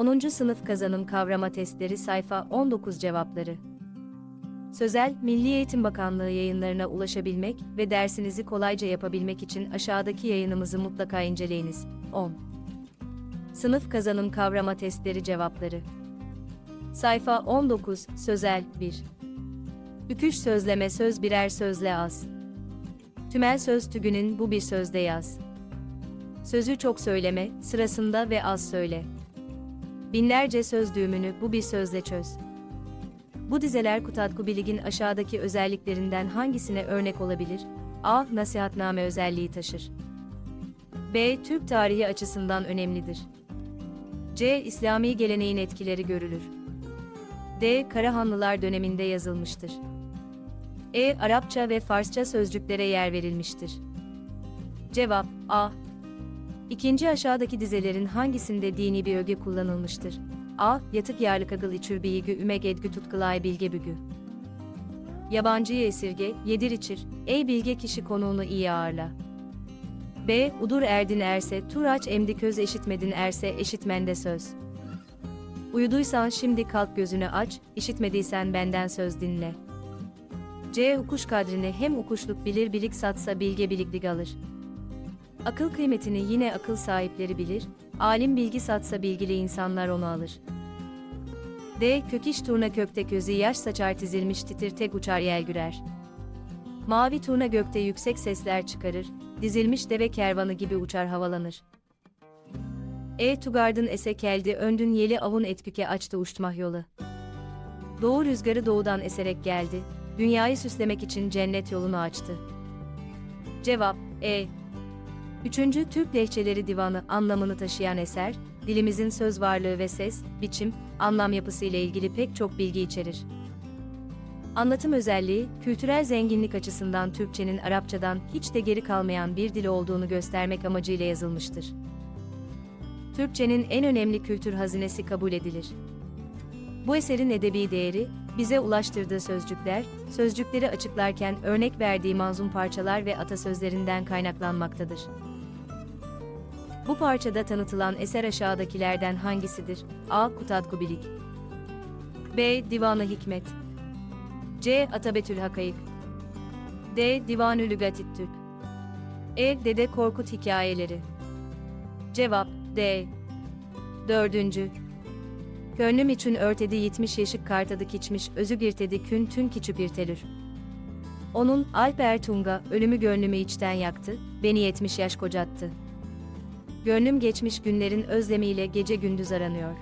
10. Sınıf Kazanım Kavrama Testleri Sayfa 19 Cevapları Sözel, Milli Eğitim Bakanlığı yayınlarına ulaşabilmek ve dersinizi kolayca yapabilmek için aşağıdaki yayınımızı mutlaka inceleyiniz. 10. Sınıf Kazanım Kavrama Testleri Cevapları Sayfa 19, Sözel 1 Üküş sözleme söz birer sözle az. Tümel söz tügünün bu bir sözde yaz. Sözü çok söyleme, sırasında ve az söyle. Binlerce söz düğümünü bu bir sözle çöz. Bu dizeler Kutatku Bilig'in aşağıdaki özelliklerinden hangisine örnek olabilir? A. Nasihatname özelliği taşır. B. Türk tarihi açısından önemlidir. C. İslami geleneğin etkileri görülür. D. Karahanlılar döneminde yazılmıştır. E. Arapça ve Farsça sözcüklere yer verilmiştir. Cevap A. İkinci aşağıdaki dizelerin hangisinde dini bir öge kullanılmıştır? A. Yatık yarlık agıl içür biyigü ümeg edgü tutkılay bilge bügü. Yabancıyı esirge, yedir içir, ey bilge kişi konuğunu iyi ağırla. B. Udur erdin erse, turaç emdi köz eşitmedin erse, eşitmende söz. Uyuduysan şimdi kalk gözünü aç, işitmediysen benden söz dinle. C. Hukuş kadrini hem ukuşluk bilir bilik satsa bilge biliklik alır. Akıl kıymetini yine akıl sahipleri bilir, alim bilgi satsa bilgili insanlar onu alır. D. Kökiş turna kökte közü yaş saçar tizilmiş titir tek uçar yel gürer. Mavi turna gökte yüksek sesler çıkarır, dizilmiş deve kervanı gibi uçar havalanır. E. Tugardın ese keldi öndün yeli avun etküke açtı uçtmah yolu. Doğu rüzgarı doğudan eserek geldi, dünyayı süslemek için cennet yolunu açtı. Cevap E. Üçüncü Türk Lehçeleri Divanı anlamını taşıyan eser, dilimizin söz varlığı ve ses, biçim, anlam yapısı ile ilgili pek çok bilgi içerir. Anlatım özelliği, kültürel zenginlik açısından Türkçenin Arapçadan hiç de geri kalmayan bir dil olduğunu göstermek amacıyla yazılmıştır. Türkçenin en önemli kültür hazinesi kabul edilir. Bu eserin edebi değeri, bize ulaştırdığı sözcükler, sözcükleri açıklarken örnek verdiği manzum parçalar ve atasözlerinden kaynaklanmaktadır. Bu parçada tanıtılan eser aşağıdakilerden hangisidir? A. Kutatku Bilik B. Divanı Hikmet C. Atabetül Hakayık D. Divanü Lügatit Türk E. Dede Korkut Hikayeleri Cevap D. Dördüncü Gönlüm için örtedi yitmiş yeşik kartadık içmiş özü girtedi kün tün kiçü irtelür. Onun Alp Ertunga ölümü gönlümü içten yaktı, beni yetmiş yaş kocattı. Gönlüm geçmiş günlerin özlemiyle gece gündüz aranıyor.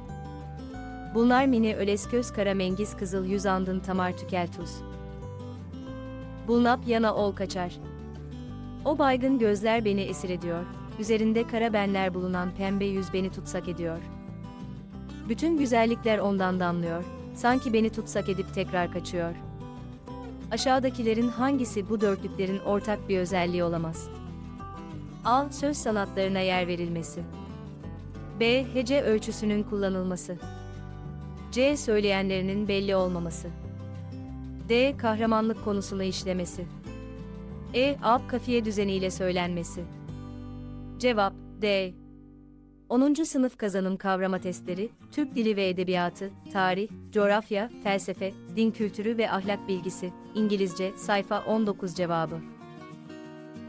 Bunlar mini ölesköz kara mengiz kızıl yüz andın tamar tükel tuz. Bulnap yana ol kaçar. O baygın gözler beni esir ediyor, üzerinde kara benler bulunan pembe yüz beni tutsak ediyor. Bütün güzellikler ondan damlıyor, sanki beni tutsak edip tekrar kaçıyor. Aşağıdakilerin hangisi bu dörtlüklerin ortak bir özelliği olamaz? A. Söz sanatlarına yer verilmesi. B. Hece ölçüsünün kullanılması. C. Söyleyenlerinin belli olmaması. D. Kahramanlık konusunu işlemesi. E. Alp kafiye düzeniyle söylenmesi. Cevap D. 10. Sınıf Kazanım Kavrama Testleri, Türk Dili ve Edebiyatı, Tarih, Coğrafya, Felsefe, Din Kültürü ve Ahlak Bilgisi, İngilizce, sayfa 19 cevabı.